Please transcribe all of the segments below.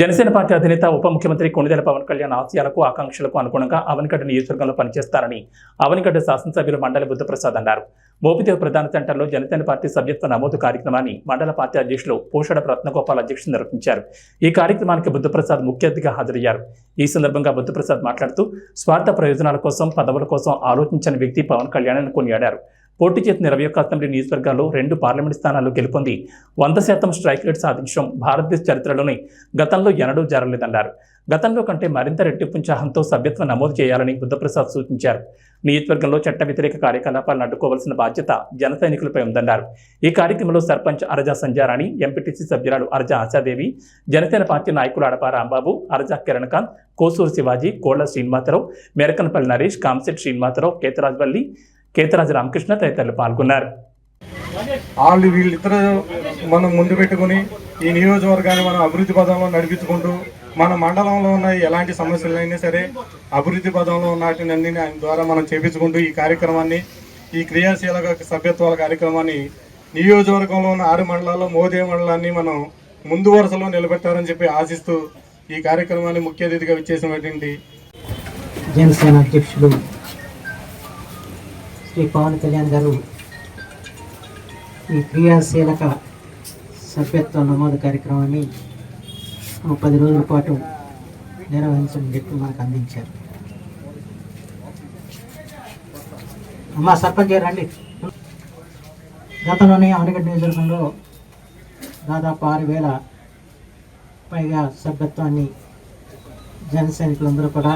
Janasena party అధినేత ఉప ముఖ్యమంత్రి కొణిదెల పవన్ కళ్యాణ్ ఆశయాలకు ఆకాంక్షలకు అనుగుణంగా అవనిగడ్డ నియోజకవర్గంలో పనిచేస్తారని అవనిగడ్డ శాసనసభ్యులు మండలి బుద్ధప్రసాద్ అన్నారు. మోపిదేవ్ ప్రధాన సెంటర్లో జనసేన పార్టీ సభ్యత్వ నమోదు కార్యక్రమాన్ని మండల పార్టీ అధ్యక్షులు పోషడ రత్నగోపాల్ అధ్యక్షులు నిర్వహించారు. ఈ కార్యక్రమానికి బుద్ధప్రసాద్ ముఖ్య అతిథిగా హాజరయ్యారు. ఈ సందర్భంగా బుద్ధప్రసాద్ మాట్లాడుతూ స్వార్థ ప్రయోజనాల కోసం పదవుల కోసం ఆలోచించని వ్యక్తి పవన్ కళ్యాణ్ అని కొనియాడారు. పోటీ చేసిన ఇరవై ఒక్క అసెంబ్లీ నియోజకవర్గాల్లో రెండు పార్లమెంట్ స్థానాలు గెలుపొంది వంద శాతం స్ట్రైక్ రేట్ సాధించడం భారతదేశ చరిత్రలోనే గతంలో ఎన్నడూ జరగలేదన్నారు. గతంలో కంటే మరింత రెట్టింపు ఉత్సాహంతో సభ్యత్వం నమోదు చేయాలని బుద్ధప్రసాద్ సూచించారు. నియోజకవర్గంలో చట్ట వ్యతిరేక కార్యకలాపాలను అడ్డుకోవాల్సిన బాధ్యత జన సైనికులపై ఉందన్నారు. ఈ కార్యక్రమంలో సర్పంచ్ అరజా సంజారాణి ఎంపీటీసీ సభ్యురాలు అరజా ఆశాదేవి జనసేన పార్టీ నాయకులు అడపా రాంబాబు అరజా కిరణకాంత్ కోసూరు శివాజీ కోళ్ళ శ్రీనివాసరావు మెరకనపల్లి నరేష్ కామశెట్టి శ్రీనివాసరావు కేతరాజ్వల్లి కేతరాజు రామకృష్ణ తదితరులు పాల్గొన్నారు. వాళ్ళు వీళ్ళిద్దరు మనం ముందు పెట్టుకుని ఈ నియోజకవర్గాన్ని మనం అభివృద్ధి పదంలో నడిపించుకుంటూ మన మండలంలో ఉన్న ఎలాంటి సమస్యలైనా సరే అభివృద్ధి పదంలో ఉన్నటిని అన్ని ఆయన ద్వారా మనం చేపించుకుంటూ ఈ కార్యక్రమాన్ని ఈ క్రియాశీలక సభ్యత్వాల కార్యక్రమాన్ని నియోజకవర్గంలో ఉన్న ఆరు మండలాల్లో మోదే మండలాన్ని మనం ముందు వరుసలో నిలబెట్టారని చెప్పి ఆశిస్తూ ఈ కార్యక్రమాన్ని ముఖ్య అతిథిగా విచ్చేసినటువంటి జనసేన అధ్యక్షులు శ్రీ పవన్ కళ్యాణ్ గారు ఈ క్రియాశీలక సభ్యత్వ నమోదు కార్యక్రమాన్ని పది రోజుల పాటు నిర్వహించడం చెప్పి మనకు అందించారు. అమ్మా సర్పంచ్ రండి. గతంలోనే అవనిగడ్డ నియోజకవర్గంలో దాదాపు ఆరు వేల పైగా సభ్యత్వాన్ని జన సైనికులందరూ కూడా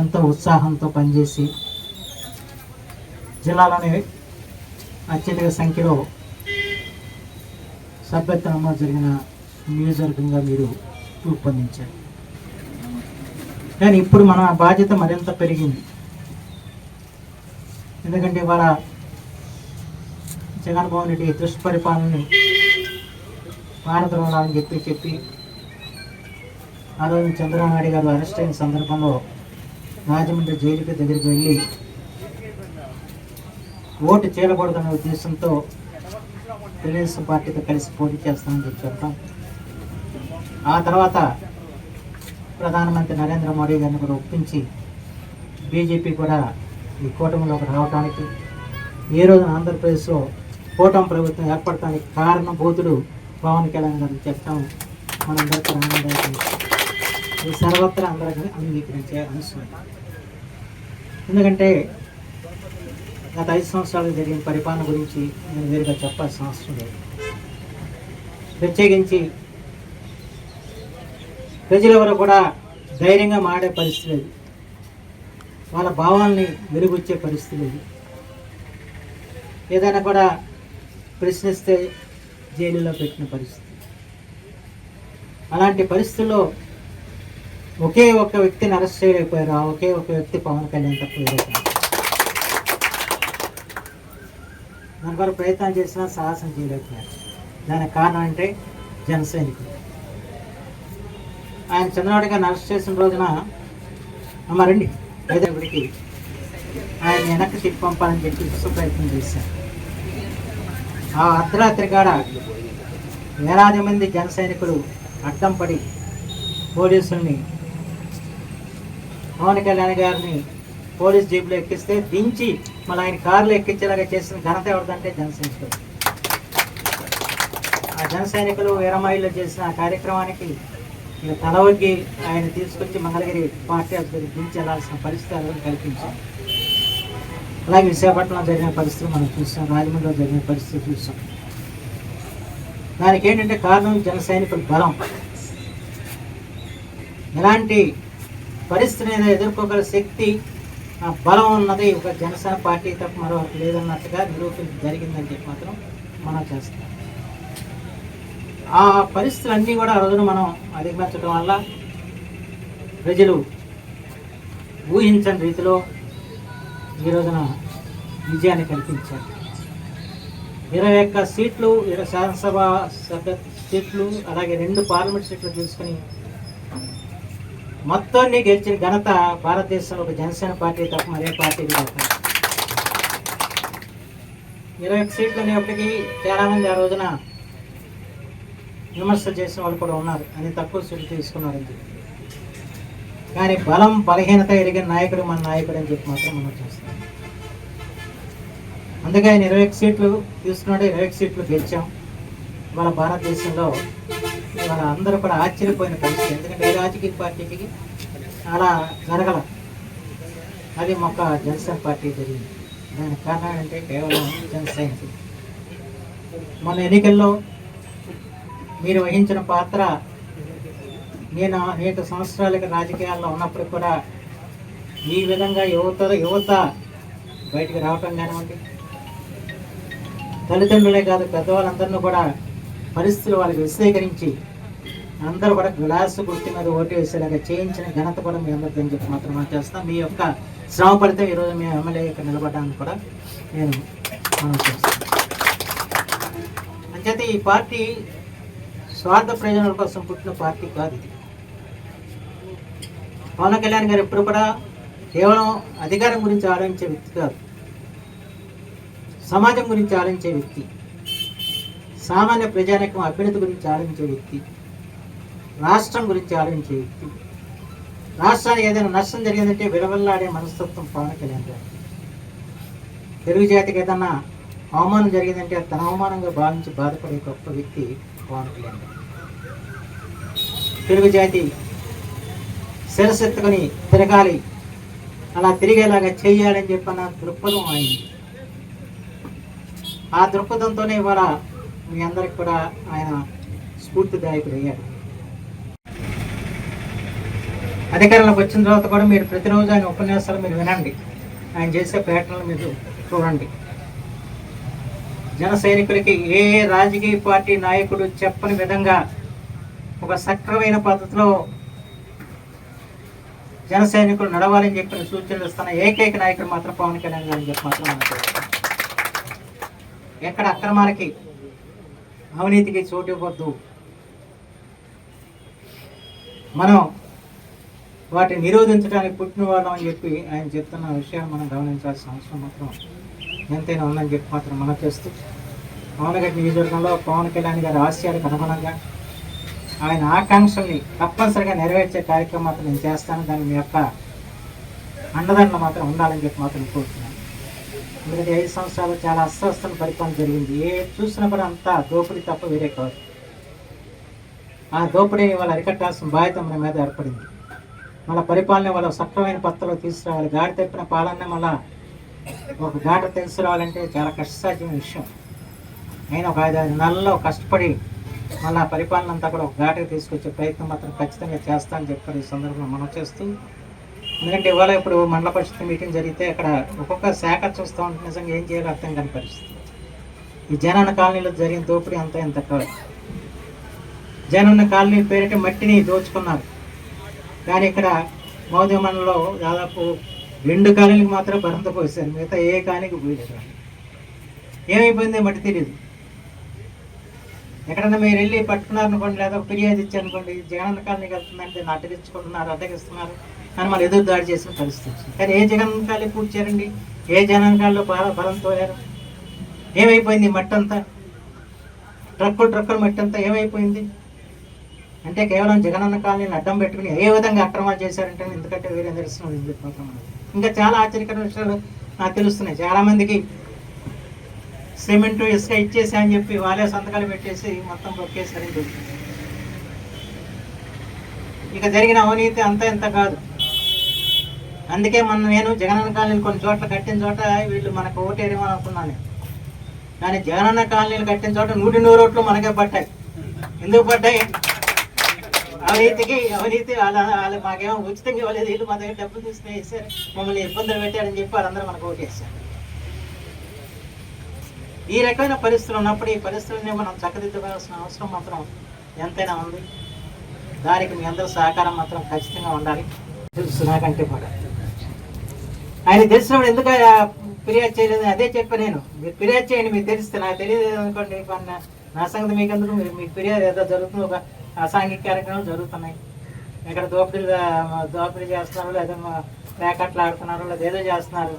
ఎంతో ఉత్సాహంతో పనిచేసి జిల్లాలోని అత్యధిక సంఖ్యలో సభ్యత్వ నమోదు జరిగిన నియోజకవర్గంగా మీరు రూపొందించారు. కానీ ఇప్పుడు మన బాధ్యత మరింత పెరిగింది. ఎందుకంటే ఇవాళ జగన్మోహన్ రెడ్డి దుష్పరిపాలనని పారద్రోలాలని చెప్పి చెప్పి ఆ రోజు చంద్రబాబు నాయుడు గారు అరెస్ట్ అయిన సందర్భంలో రాజమండ్రి జైలుకి దగ్గరికి వెళ్ళి ఓటు చేయకూడదనే ఉద్దేశంతో తెలుగుదేశం పార్టీతో కలిసి పోటీ చేస్తామని చెప్పి చెప్పడం ఆ తర్వాత ప్రధానమంత్రి నరేంద్ర మోడీ గారిని కూడా ఒప్పించి బీజేపీ కూడా ఈ కూటమిలోకి రావడానికి ఏ రోజున ఆంధ్రప్రదేశ్లో కూటమి ప్రభుత్వం ఏర్పడటానికి కారణభూతుడు పవన్ కళ్యాణ్ గారిని చెప్పడం మనందరికీ ఆనందం ఇది సర్వత్రా అందరికీ అంగీకరించే అంశం ఎందుకంటే గత ఐదు సంవత్సరాలు జరిగిన పరిపాలన గురించి నేను వేరుగా చెప్పాల్సిన అవసరం లేదు. ప్రత్యేకించి ప్రజలెవరు కూడా ధైర్యంగా మాడే పరిస్థితి లేదు. వాళ్ళ భావాల్ని వెలుగుచ్చే పరిస్థితి లేదు. ఏదైనా కూడా ప్రశ్నిస్తే జైలులో పెట్టిన పరిస్థితి. అలాంటి పరిస్థితుల్లో ఒకే ఒక వ్యక్తిని అరెస్ట్ చేయలేకపోయారు. ఆ ఒకే ఒక వ్యక్తి పవన్ కళ్యాణ్ తప్ప వేరే కాదు. దాని కొరకు ప్రయత్నం చేసినా సాహసం చేయలేకపోయారు. దానికి కారణం అంటే జనసైనికులు. ఆయన చంద్రబాబు గారిని అరెస్ట్ చేసిన రోజున అమ్మ రండి హైదరాబాద్కి ఆయన వెనక్కి తిప్పి పంపాలని చెప్పి ప్రయత్నం చేశారు. ఆ అర్ధరాత్రి కాడ వేలాది మంది జన సైనికులు అడ్డం పడి పోలీసుల్ని పవన్ కళ్యాణ్ గారిని పోలీస్ జీపులో ఎక్కిస్తే దించి మళ్ళీ ఆయన కారులో ఎక్కించేలాగా చేసిన ఘనత ఎవరిదంటే జన సైనికులు ఆ జన సైనికులు వీరమాయిలో చేసిన ఆ కార్యక్రమానికి ఇక తలవగ్గి ఆయన తీసుకొచ్చి మంగళగిరి పార్టీ అభ్యర్థి దించి వెళ్ళాల్సిన పరిస్థితి కల్పించాం? అలాగే విశాఖపట్నంలో జరిగిన పరిస్థితి మనం చూసాం రాజమండ్రిలో జరిగిన పరిస్థితి చూసాం దానికి ఏంటంటే కారణం జన సైనికుల బలం. ఎలాంటి పరిస్థితిని ఎదుర్కోగల శక్తి బలం ఉన్నది ఒక జనసేన పార్టీ తప్ప మరో లేదన్నట్టుగా నిరూపణ జరిగిందని చెప్పి మాత్రం మనం చేస్తాం. ఆ పరిస్థితులన్నీ కూడా ఆ రోజున మనం అధిగమించడం వల్ల ప్రజలు ఊహించని రీతిలో ఈ రోజున విజయాన్ని కల్పించారు. ఇరవై ఒక్క సీట్లు ఇరవై శాసనసభ సభ్య సీట్లు అలాగే రెండు పార్లమెంట్ సీట్లు తీసుకుని మొత్తాన్ని గెలిచిన ఘనత భారతదేశంలో ఒక జనసేన పార్టీ తప్ప మరే పార్టీ ఇరవై ఒక్క సీట్లు అనేప్పటికీ చాలామంది ఆ రోజున విమర్శలు చేసిన వాళ్ళు కూడా ఉన్నారు. అని తక్కువ సీట్లు తీసుకున్నారు కానీ బలం బలహీనత ఎరిగిన నాయకుడు మన నాయకుడు అని చెప్పి మాత్రం మనం చేస్తాం. అందుకే ఆయన ఇరవై సీట్లు తీసుకున్నాడు. ఇరవై సీట్లు గెలిచాం. మన భారతదేశంలో ఇవాళ అందరూ కూడా ఆశ్చర్యపోయిన పరిస్థితి. ఎందుకంటే ఏ రాజకీయ పార్టీకి అలా జరగల. అది మొక్క జనసేన పార్టీ జరిగింది. దానికి కారణం ఏంటంటే కేవలం జనసేన. మన ఎన్నికల్లో మీరు వహించిన పాత్ర నేను అనేక సంవత్సరాలకి రాజకీయాల్లో ఉన్నప్పుడు కూడా ఈ విధంగా యువత యువత బయటికి రావటం కానివ్వండి. తల్లిదండ్రులే కాదు పెద్దవాళ్ళందరినీ కూడా పరిస్థితులు వాళ్ళకి విశదీకరించి అందరూ కూడా గ్లాసు గుర్తు మీద ఓటు వేసేలాగా చేయించిన ఘనత కూడా మీ అందరికీ అని చెప్పి మాత్రం మనం చేస్తాం. మీ యొక్క శ్రమ పడితే ఈరోజు మీ ఎమ్మెల్యే ఇక్కడ నిలబడడానికి కూడా నేను మనం చేస్తాను అంచేత ఈ పార్టీ స్వార్థ ప్రయోజనాల కోసం పుట్టిన పార్టీ కాదు ఇది. పవన్ కళ్యాణ్ గారు ఎప్పుడు కూడా కేవలం అధికారం గురించి ఆలోచించే వ్యక్తి కాదు. సమాజం గురించి ఆలోచించే వ్యక్తి. సామాన్య ప్రజానికం అభ్యున్నతి గురించి ఆలోచించే వ్యక్తి రాష్ట్రం గురించి ఆలోచించే వ్యక్తి. రాష్ట్రానికి ఏదైనా నష్టం జరిగిందంటే విలవల్లాడే మనస్తత్వం పవన్ కళ్యాణ్ గారు. తెలుగు జాతికి ఏదన్నా అవమానం జరిగిందంటే తన అవమానంగా భావించి బాధపడే గొప్ప వ్యక్తి పవన్ కళ్యాణ్ గారు. తెలుగు జాతి శిరసెత్తుకొని తిరగాలి. అలా తిరిగేలాగా చేయాలని చెప్పన్న దృక్పథం అయింది ఆ దృక్పథంతోనే ఇవాళ మీ అందరికి కూడా ఆయన స్ఫూర్తిదాయకుడు అయ్యాడు అధికారంలోకి వచ్చిన తర్వాత కూడా మీరు ప్రతిరోజు ఆయన ఉపన్యాసాలు మీరు వినండి. ఆయన చేసే ప్రయత్నాలు మీరు చూడండి. జన సైనికులకి ఏ రాజకీయ పార్టీ నాయకుడు చెప్పని విధంగా ఒక సక్రమైన పద్ధతిలో జన సైనికులు నడవాలని చెప్పిన సూచనలు ఇస్తున్న ఏకైక నాయకుడు మాత్రం పవన్ కళ్యాణ్ గారు అని చెప్పి మాత్రం ఎక్కడ అక్రమాలకి అవినీతికి చోటు ఇవ్వద్దు. మనం వాటిని నిరోధించడానికి పుట్టిన వాళ్ళం అని చెప్పి ఆయన చెప్తున్న విషయాన్ని మనం గమనించాల్సిన అవసరం మాత్రం ఎంతైనా ఉందని చెప్పి మాత్రం మనం చేస్తూ పవనగడ్డి నియోజకవర్గంలో పవన్ కళ్యాణ్ గారి ఆశయాలకు అనుగుణంగా ఆయన ఆకాంక్షల్ని తప్పనిసరిగా నెరవేర్చే కార్యక్రమం మాత్రం నేను చేస్తాను. దాని మీ యొక్క అండదండలు మాత్రం ఉండాలని చెప్పి మాత్రం కోరుతున్నాను. ఎందుకంటే ఐదు సంవత్సరాలు చాలా అస్వస్థను పరిపాలన జరిగింది. ఏ చూసినా కూడా అంతా దోపిడీ తప్ప వేరే కాదు. ఆ దోపిడీని వాళ్ళు అరికట్టాల్సిన బాధ్యత మన మీద ఏర్పడింది. మన పరిపాలన వాళ్ళ సక్రమైన పత్రలో తీసుకురావాలి. గాడి తప్పిన పాలన మళ్ళా ఒక గాట తీసుకురావాలంటే చాలా కష్టసాధ్యమైన విషయం. అయినా ఒక ఐదు ఆరు నెలల్లో కష్టపడి మళ్ళీ పరిపాలన అంతా కూడా ఒక ఘాటకి తీసుకొచ్చే ప్రయత్నం మాత్రం ఖచ్చితంగా చేస్తానని చెప్పారు ఈ సందర్భంలో మనం చేస్తూ ఎందుకంటే ఇవాళ ఇప్పుడు మండల పరిషత్ మీటింగ్ జరిగితే అక్కడ ఒక్కొక్క శాఖ చూస్తూ ఉంటే నిజంగా ఏం చేయాలో అర్థం కాని పరిస్థితి. ఈ జనాన కాలనీలో జరిగిన దోపిడీ అంతా ఎంత కాదు. జనన్న కాలనీ పేరిట మట్టిని దోచుకున్నారు. కానీ ఇక్కడ మౌదయ మండలంలో దాదాపు రెండు కాలనీలకు మాత్రం భరంత పోసారు. మిగతా ఏ కాలనీకి పోయలేదు. ఏమైపోయిందో మట్టి తెలియదు ఎక్కడన్నా మీరు వెళ్ళి పట్టుకున్నారనుకోండి లేదా ఫిర్యాదు ఇచ్చారనుకోండి జగనన్న కాలనీకి వెళ్తుందంటే నా అడ్డగించుకుంటున్నారు అడ్డగిస్తున్నారు. కానీ మన ఎదురు దాడి చేసిన పరిస్థితి. వచ్చింది కానీ ఏ జగన్కాలే పూడ్చారండి ఏ జగనన్న కాలనీలో బాగా బలం తోయారు ఏమైపోయింది మట్టంతా? ట్రక్కులు ట్రక్కులు మట్టంతా ఏమైపోయింది? అంటే కేవలం జగనన్న కాలనీని అడ్డం పెట్టుకుని ఏ విధంగా అక్రమాలు చేశారంటే ఎందుకంటే వేరే దర్శనం ఇంకా చాలా ఆశ్చర్యకర విషయాలు నాకు తెలుస్తున్నాయి. చాలామందికి సిమెంట్ ఇసుక ఇచ్చేసి అని చెప్పి వాళ్ళే సంతకాలు పెట్టేసి మొత్తం బొక్కేసారని చెప్పి ఇక జరిగిన అవినీతి అంతా ఇంత కాదు. అందుకే మొన్న నేను జగనన్న కాలనీలు కొన్ని చోట్ల కట్టిన చోట వీళ్ళు మనకు ఓటేరేమో అనుకున్నాను కానీ జగనన్న కాలనీలు కట్టిన చోట నూటి నూరు ఓట్లు మనకే పడ్డాయి. ఎందుకు పడ్డాయి? అవినీతికి అవినీతి వాళ్ళ వాళ్ళు మాకేమో ఉచితంగా ఇవ్వలేదు. వీళ్ళు మా దగ్గర డబ్బులు తీసుకుని వేసారు మమ్మల్ని ఇబ్బందులు పెట్టారని చెప్పి వాళ్ళందరూ మనకు ఓటేసారు. ఈ రకమైన పరిస్థితులు ఉన్నప్పుడు ఈ పరిస్థితులని మనం చక్కదిద్దుకోవాల్సిన అవసరం మాత్రం ఎంతైనా ఉంది. దానికి మీ అందరూ సహకారం మాత్రం ఖచ్చితంగా ఉండాలి. తెలుసు నాకంటే కూడా ఆయన తెలిసినప్పుడు ఎందుకు ఫిర్యాదు చేయలేదు? అదే చెప్పా నేను. మీరు ఫిర్యాదు చేయండి మీకు తెలిస్తే నాకు తెలియదు అనుకోండి నా సంగతి మీకు ఎందుకు? మీరు మీకు ఫిర్యాదు ఏదో జరుగుతుంది ఒక అసాంఘిక కార్యక్రమాలు జరుగుతున్నాయి. ఇక్కడ దోపిడీ దోపిడీ చేస్తున్నారు లేదా ప్యాకెట్లు ఆడుతున్నారు లేదా ఏదో చేస్తున్నారు.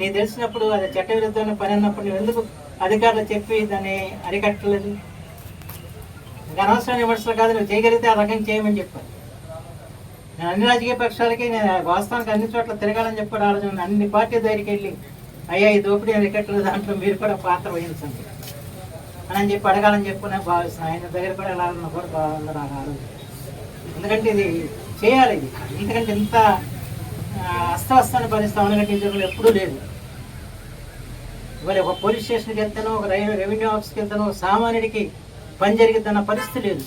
నీ తెలిసినప్పుడు అది చట్ట విరుద్ధమైన పని అన్నప్పుడు నువ్వు ఎందుకు అధికారులు చెప్పి దాన్ని అరికట్టలేదు? ఇంకా అనవసరమైన విమర్శలు కాదు నువ్వు చేయగలిగితే ఆ రకం చేయమని చెప్పాను. అన్ని రాజకీయ పక్షాలకి నేను వాస్తవానికి అన్ని చోట్ల తిరగాలని చెప్పి ఆలోచన అన్ని పార్టీ దగ్గరికి వెళ్ళి అయ్యా ఈ దోపిడీ రికెట్లు దాంట్లో మీరు కూడా పాత్ర వహించండి అని చెప్పి అడగాలని చెప్పుకునే నేను భావిస్తున్నాను ఆయన దగ్గర కూడా ఎలా ఉన్నా కూడా బాగుంది నాకు ఆలోచన. ఎందుకంటే ఇది చేయాలి ఇది. ఎందుకంటే ఇంత ఆ, అస్తవ్యస్తాన్ని పరిస్థితి అవనగట్టించడంలో ఎప్పుడూ లేదు. ఇవాళ ఒక పోలీస్ స్టేషన్కి వెళ్తాను ఒక రైల్వే రెవెన్యూ ఆఫీస్కి వెళ్తానో సామాన్యుడికి పని జరిగిద్దన్న పరిస్థితి లేదు.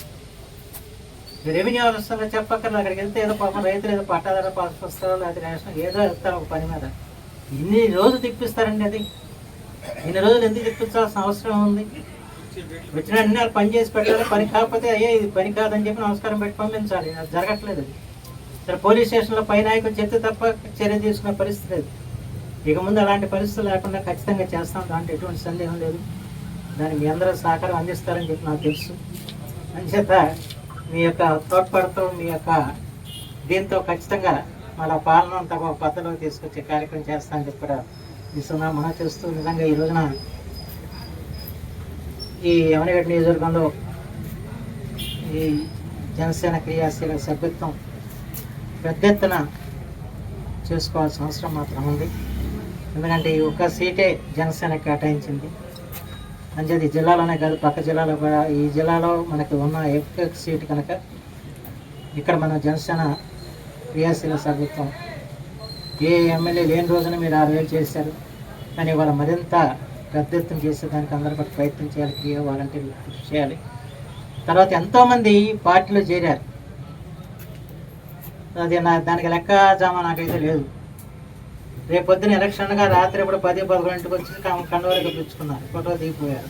ఈ రెవెన్యూ ఆఫీసర్లో చెప్పక్కర్లేదు అక్కడికి వెళ్తే ఏదో పాపం రైతులు ఏదో పట్టాదారు పాస్ వస్తారో లేకపోతే రేషన్ ఏదో వెళ్తారు ఒక పని మీద. ఇన్ని రోజులు తిప్పిస్తారండి అది. ఇన్ని రోజులు ఎందుకు తిప్పించాల్సిన అవసరం ఉంది వచ్చిన అన్ని వాళ్ళు పని చేసి పెట్టాలి పని కాకపోతే అయ్యే ఇది పని కాదని చెప్పి నమస్కారం పెట్టి పంపించాలి. అది జరగట్లేదు అది. సరే పోలీస్ స్టేషన్లో పై నాయకులు చెప్తే తప్ప చర్య తీసుకునే పరిస్థితి లేదు. ఇక ముందు అలాంటి పరిస్థితులు లేకుండా ఖచ్చితంగా చేస్తాం. దాంట్లో ఎటువంటి సందేహం లేదు. దానికి మీ అందరూ సహకారం అందిస్తారని చెప్పి నాకు తెలుసు. అంచేత మీ యొక్క తోడ్పడుతూ మీ యొక్క దీంతో ఖచ్చితంగా మన పాలన అంతా ఒక తీసుకొచ్చే కార్యక్రమం చేస్తానని చెప్పి కూడా ఈ చూస్తూ చేస్తూ నిజంగా ఈ రోజున ఈ యమనగడ్డ నియోజకవర్గంలో ఈ జనసేన క్రియాశీల సభ్యత్వం పెద్ద ఎత్తున చేసుకోవాల్సిన అవసరం మాత్రం ఉంది. ఎందుకంటే ఈ ఒక్క సీటే జనసేన కేటాయించింది. అంచేది ఈ జిల్లాలోనే కాదు పక్క జిల్లాలో కూడా. ఈ జిల్లాలో మనకి ఉన్న ఎక్కువ సీట్ కనుక ఇక్కడ మన జనసేన క్రియాశీల సభ్యత్వం. ఏ ఎమ్మెల్యే లేని రోజున మీరు ఆరు వేలు చేశారు. కానీ ఇవాళ మరింత పెద్ద ఎత్తున చేసేదానికి అందరూ కూడా ప్రయత్నం చేయాలి క్రియ వాలంటీర్లు కృషి చేయాలి. తర్వాత ఎంతోమంది పార్టీలో చేరారు. అది నా దానికి లెక్క జామా నాకైతే లేదు. రేపు పొద్దున ఎలక్షన్గా రాత్రి ఇప్పుడు పది పదకొండింటికి వచ్చి కండవరకు పిలుచుకున్నారు ఫోటో దిగిపోయారు.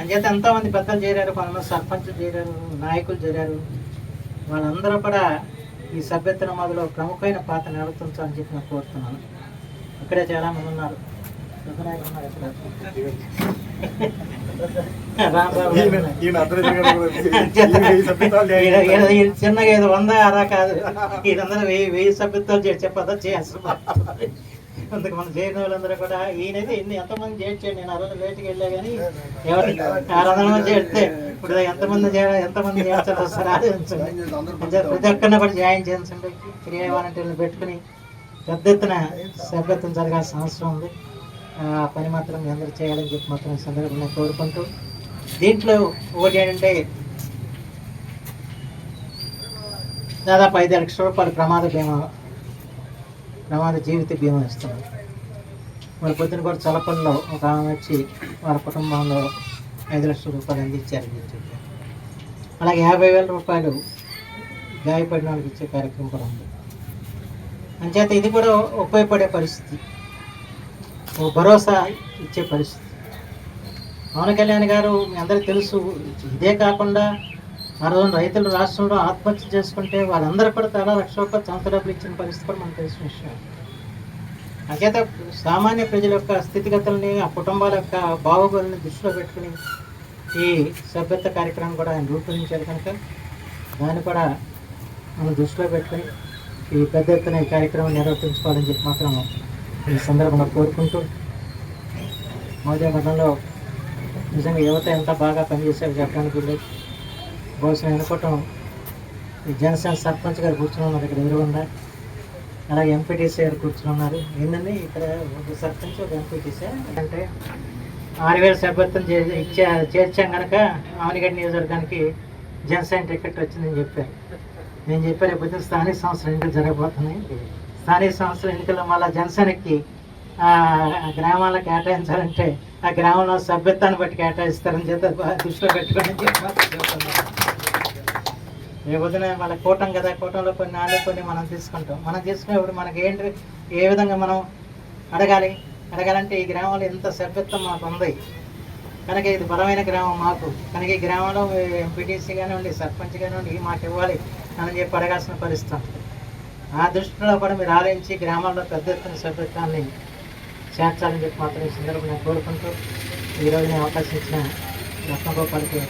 అంచేత ఎంతోమంది పెద్దలు చేరారు కొంతమంది సర్పంచులు చేరారు నాయకులు చేరారు. వాళ్ళందరూ కూడా ఈ సభ్యత్వ నమోదులో ప్రముఖమైన పాత్ర నెలకొంచాలని చెప్పి నేను కోరుతున్నాను. ఇక్కడే చాలా మంది ఉన్నారు. చిన్నగా ఏదో వంద అరా కాదు. వీళ్ళందరూ వెయ్యి వెయ్యి సభ్యత్వాలు చెప్పదా చేస్తున్నారు అందుకు మనం చేయని వాళ్ళందరూ కూడా ఈయనైతే ఎన్ని ఎంతమంది చేయొచ్చాడు నేను ఆ రోజు లేట్కి వెళ్ళా కానీ ఎవరు? ఆరు వందల మంది చేస్తే ఇప్పుడు ఎంతమంది ఎంతమంది చేయాల్సి వస్తారు ఆలోచించండి. ప్రతి ఒక్కరిని కూడా జాయిన్ చేయించండి. క్రియా వాలంటీర్లు పెట్టుకుని పెద్ద ఎత్తున సభ్యత్వం జరగాల్సిన అవసరం ఉంది. ఆ పని మాత్రం మీ అందరూ చేయాలని చెప్పి మాత్రం ఈ సందర్భంగా కోరుకుంటూ దీంట్లో ఒకటి ఏంటంటే దాదాపు ఐదు లక్షల రూపాయలు ప్రమాద బీమా ప్రమాద జీవిత బీమా ఇస్తున్నారు వాళ్ళ పొద్దున కూడా చలపల్లో ఒక ఆమె వచ్చి వాళ్ళ కుటుంబంలో ఐదు లక్షల రూపాయలు అందించారు అని చెప్పారు. అలాగే యాభై వేల రూపాయలు గాయపడిన వాళ్ళకి ఇచ్చే కార్యక్రమం కూడా ఉంది. అంచేత ఇది కూడా ఉపయోగపడే పరిస్థితి. ఓ భరోసా ఇచ్చే పరిస్థితి. పవన్ కళ్యాణ్ గారు మీ అందరికీ తెలుసు ఇదే కాకుండా మరో రైతులు రాష్ట్రంలో ఆత్మహత్య చేసుకుంటే వాళ్ళందరూ కూడా చాలా లక్ష రూపాయలు సొంత డబ్బులు ఇచ్చిన పరిస్థితి కూడా మనకు తెలిసిన విషయం. అంచేత సామాన్య ప్రజల యొక్క స్థితిగతుల్ని ఆ కుటుంబాల యొక్క బాగోగుల్ని దృష్టిలో పెట్టుకుని ఈ సభ్యత్వ కార్యక్రమం కూడా ఆయన రూపొందించారు కనుక దాన్ని కూడా మనం దృష్టిలో పెట్టుకుని ఈ పెద్ద ఎత్తున ఈ కార్యక్రమం నిర్వర్తించుకోవాలని చెప్పి మాత్రం ఈ సందర్భంగా కోరుకుంటూ మోదీ మతంలో నిజంగా యువత ఎంత బాగా పనిచేశారు చెప్పడానికి లేదు బహుశా అనుకోవటం ఈ జనసేన సర్పంచ్ గారు కూర్చుని ఉన్నారు ఇక్కడ ఎదురుగుండా అలాగే ఎంపీటీసీ గారు కూర్చుని ఉన్నారు. ఏంటండి ఇక్కడ ఒక సర్పంచ్ ఒక ఎంపీటీసీ అంటే ఆరు వేల సభ్యత్వం చే ఇచ్చా చేర్చాం కనుక ఆవనిగడ్డ నియోజకవర్గానికి జనసేన టికెట్ వచ్చిందని చెప్పారు. నేను చెప్పారు రేపు స్థానిక సంస్థల ఇంకా జరగబోతున్నాయి. స్థానిక సంస్థల ఎన్నికల్లో మళ్ళీ జనసేనకి గ్రామాలకు కేటాయించాలంటే ఆ గ్రామంలో సభ్యత్వాన్ని బట్టి కేటాయిస్తారని చేత దృష్టిలో పెట్టుకోవడం రేపు పొద్దున మళ్ళీ కూటం కదా కూటంలో కొన్ని నాలుగు కొన్ని మనం తీసుకుంటాం. మనం తీసుకునేప్పుడు మనకి ఏంటి ఏ విధంగా మనం అడగాలి? అడగాలంటే ఈ గ్రామంలో ఎంత సభ్యత్వం మాకు ఉంది. కనుక ఇది బలమైన గ్రామం మాకు. కనుక ఈ గ్రామంలో ఎంపీటీసీ కానివ్వండి సర్పంచ్ కానివ్వండి మాకు ఇవ్వాలి అని చెప్పి అడగాల్సిన పరిస్థితి. ఆ దృష్టిలో కూడా మీరు ఆలోచించి గ్రామాల్లో పెద్ద ఎత్తున సభ్యత్వాన్ని చేర్చాలని చెప్పి మాత్రం ఈ సందర్భంగా కోరుకుంటూ ఈరోజు నేను అవకాశం ఇచ్చిన రత్నగోపాల్కి